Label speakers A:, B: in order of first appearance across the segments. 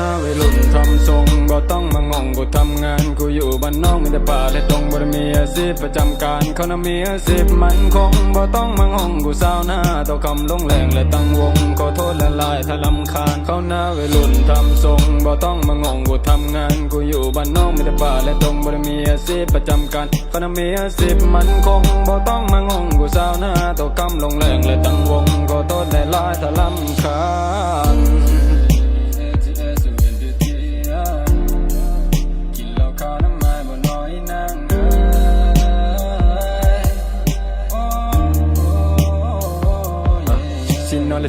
A: นาวัยรุ่นทำทรงบ่ต้องมางงกูทำงาน กูอยู่บ้านนอกมีแต่ป่าและตรงบ่ได้มีอาชีพประจำการเขาน่ะมีอาชีพมันคงบ่ต้องมางงกูสาวหน้าต่อคำลงแรงและตั้งวงขอโทษละลายถ้าลำคาญเขาหน้าวัยรุ่นทำทรงบ่ต้องมางงกูทำงาน กูอยู่บ้านนอกมีแต่ป่าและตรงบ่ได้มีอาชีพประจำการเขาน่ะมีอาชีพมันคงบ่ต้องมางงกูสาวหน้าต่อคำลงแรงและตั้งวงขอโทษละลายถ้าลำคาญ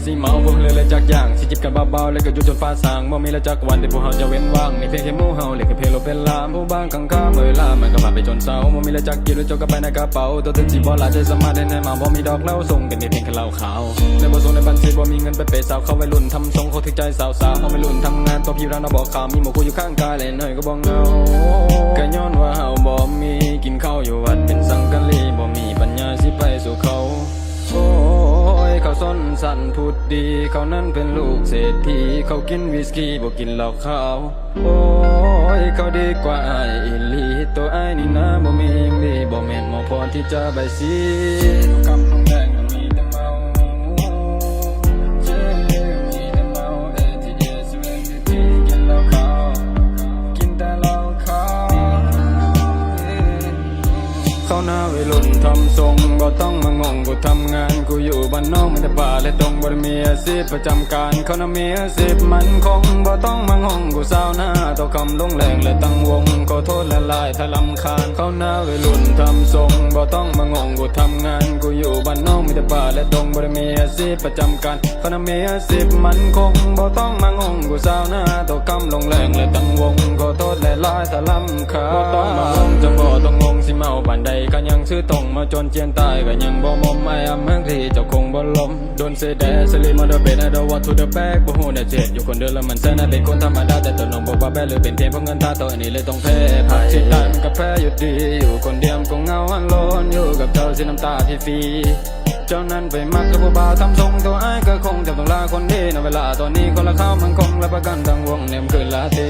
A: และสิเมาบ่เลยเลยจักอย่างสิจิบกันเบาๆเลยก็อยู่จนฟ้าสางบ่มีแล้วจักวันที่พวกเฮาจะเว้นว่างนี่เพียงแค่หมู่เฮาเลยก็เพลโลเป็นลามผู้บางข้างข้าเมื่อลามันก็ผ่านไปจนเศร้าบ่มีแล้วจักกินแล้วจกกันไปในกระเป๋าตัวถึงสิบ่หลายใจสามารถได้แน่มาบ่มีดอกเหล้าส่งกันนี่เพียงแค่เหล้าขาวในบ่ส่งในบัญชีบ่มีเงินไปเปย์สาวเขาวัยรุ่นทำทรงเขาถึงใจสาวๆเขาวัยรุ่นทำงานตัวพี่ร้านน่ะบอกข่าวมีหมู่กูอยู่ข้างกายเลยหน่อยก็บ่เงาก็ย้อน พูดดี เขานั้นเป็นลูกเศรษฐีเขากินวิสกี้บ่กินเหล้าขาว โอ้ยเขาดีกว่าไอ้ายอีหลีตัวไอ้นี่นะบ่มีหยังดีบ่แม่นหมอพรที่จะใบสีกำลงแดง ทำทรงบ่ต้องมางงกูทำงานกูอยู่บ้านนอกมันแต่ป่าและตรงบ่ได้มีอาชีพประจำการเขาน่ะมีอาชีพมันคงบ่ต้องมางงกูสาวหน้าต่อคำลงแรงและตั้งวงขอโทษและลายถ้าลำคาญเขาหน้าวัยรุ่นทำทรงบ่ต้องมางงกูทำงานกูอยู่บ้านนอกมีแต่ป่าและตรงบ่ได้มีอาชีพประจำการเขาน่ะมีอาชีพมันคงบ่ต้องมางงกูสาวหน้าต่อคำลงแรงและตั้งวงขอโทษและลายถ้าลำคาญบ่ต้องมางงจะบ่ต้องงงสิเมาปานใดก็ยังชื่อตรงมาจนเจียนตายก็ยังบ่มอมไม่อำเมืองที่เจ้าคงบ่ลมโดนเสดสลีมาเดเบนไอดอวัตทูเดอะแบกบ่ฮู้แน่เจ็ดอยู่คนเดียวแล้วมันแสนาเป็นคนธรรมดาแต่ตัวน้องบอกว่าแพ้หรือเป็นเพียงเพราะเงินท่าตัวนี้เลยต้องแพ้ผักที่ได้มันก็แพ้อยู่ดี อยู่คนเดียวก็เหงาอันโลนอยู่กับเธอสิน้ำตาที่ฟรีเจ้านั้นไปมักกับผู้บ่าวทำทรงตัวไอ้ก็คงจะต้องลาคนดีในเวลาตอนนี้คนละข้ามันคงและประกันทั้งวงเนี่ยมคือลาตี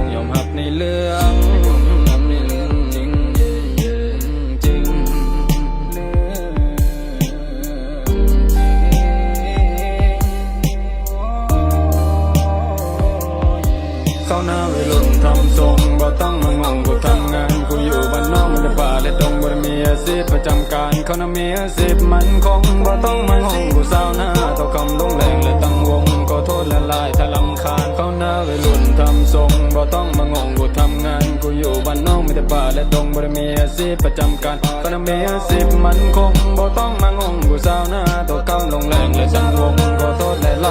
A: เขาหน้าวัยรุ่นทำทรงบ่ต้องมางงกูทำงานกูอยู่บ้านนอกมันแต่ป่าและตรงบ่ได้มีอาชีพประจำการเขาน่ะมีอาชีพมันคงบ่ต้องมางงกูสาหน้าต่อคำลงแรงและตั้งวงขอโทษและลายถ้าลำคาญเขาหน้าวัยรุ่นทำทรงบ่ต้องมางงกูทำงานกูอยู่บ้านนอกมีแต่ป่าและตรงบ่ได้มีอาชีพประจำการเขาน่ะมีอาชีพมันคงบ่ต้องมางงกูสาหน้าต่อคำลงแรงและตั้งวงขอโทษและลาย